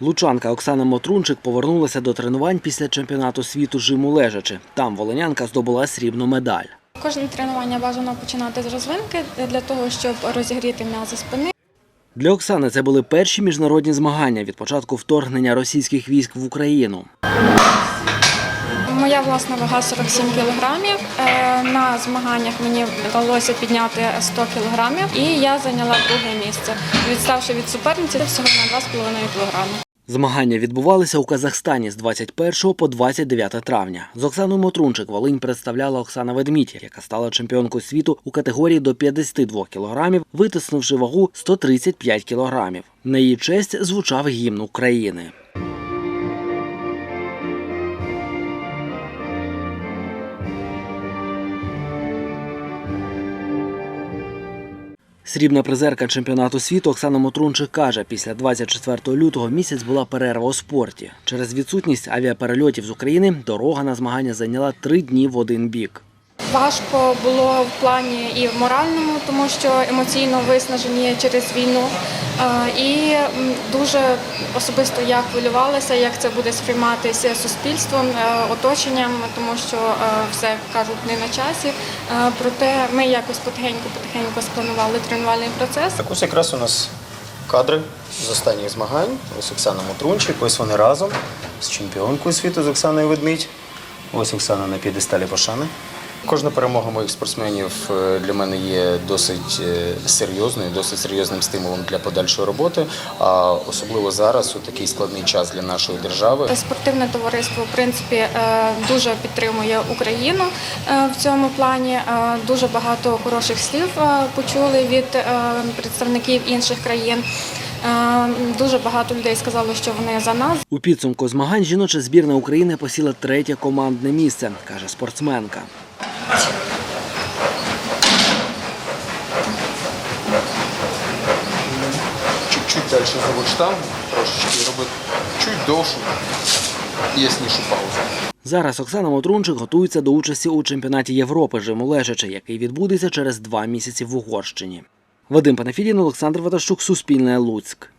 Лучанка Оксана Мотрунчик повернулася до тренувань після чемпіонату світу жиму лежачи. Там волинянка здобула срібну медаль. Кожне тренування бажано починати з розвинки для того, щоб розігріти м'язи спини. Для Оксани це були перші міжнародні змагання від початку вторгнення російських військ в Україну. Моя власна вага 47 кілограмів. Е, На змаганнях мені вдалося підняти 100 кілограмів, і я зайняла друге місце, відставши від суперниці всього на 2,5 кілограми. Змагання відбувалися у Казахстані з 21 по 29 травня. З Оксаною Мотрунчик Волинь представляла Оксана Ведмідь, яка стала чемпіонкою світу у категорії до 52 кілограмів, витиснувши вагу 135 кілограмів. На її честь звучав гімн України. Срібна призерка чемпіонату світу Оксана Мотрунчик каже, після 24 лютого місяць була перерва у спорті. Через відсутність авіаперельотів з України дорога на змагання зайняла три дні в один бік. Важко було в плані і в моральному, тому що емоційно виснажені через війну. Е, І дуже особисто я хвилювалася, як це буде сприйматися суспільством, е, оточенням, тому що е, все кажуть не на часі. Проте ми якось потихеньку-потихеньку спланували тренувальний процес. Так ось якраз у нас кадри з останніх змагань. Ось Оксана Мотрунчик, ось вони разом з чемпіонкою світу з Оксаною Ведмідь. Ось Оксана на п'єдесталі пошани. Кожна перемога моїх спортсменів е, для мене є досить е, серйозною, досить серйозним стимулом для подальшої роботи. А особливо зараз у такий складний час для нашої держави. Спортивне товариство в принципі е, дуже підтримує Україну е, в цьому плані. Е, Дуже багато хороших слів е, почули від е, представників інших країн. Е, Дуже багато людей сказали, що вони за нас. У підсумку змагань жіноча збірна України посіла третє командне місце, каже спортсменка. Чуть-чуть дальше зовут штангу, трошечки робити чуть довшу, яснішу паузу. Зараз Оксана Мотрунчик готується до участі у чемпіонаті Європи жиму який відбудеться через два місяці в Угорщині. Вадим Панафідін, Олександр Ватащук, Суспільне Луцьк.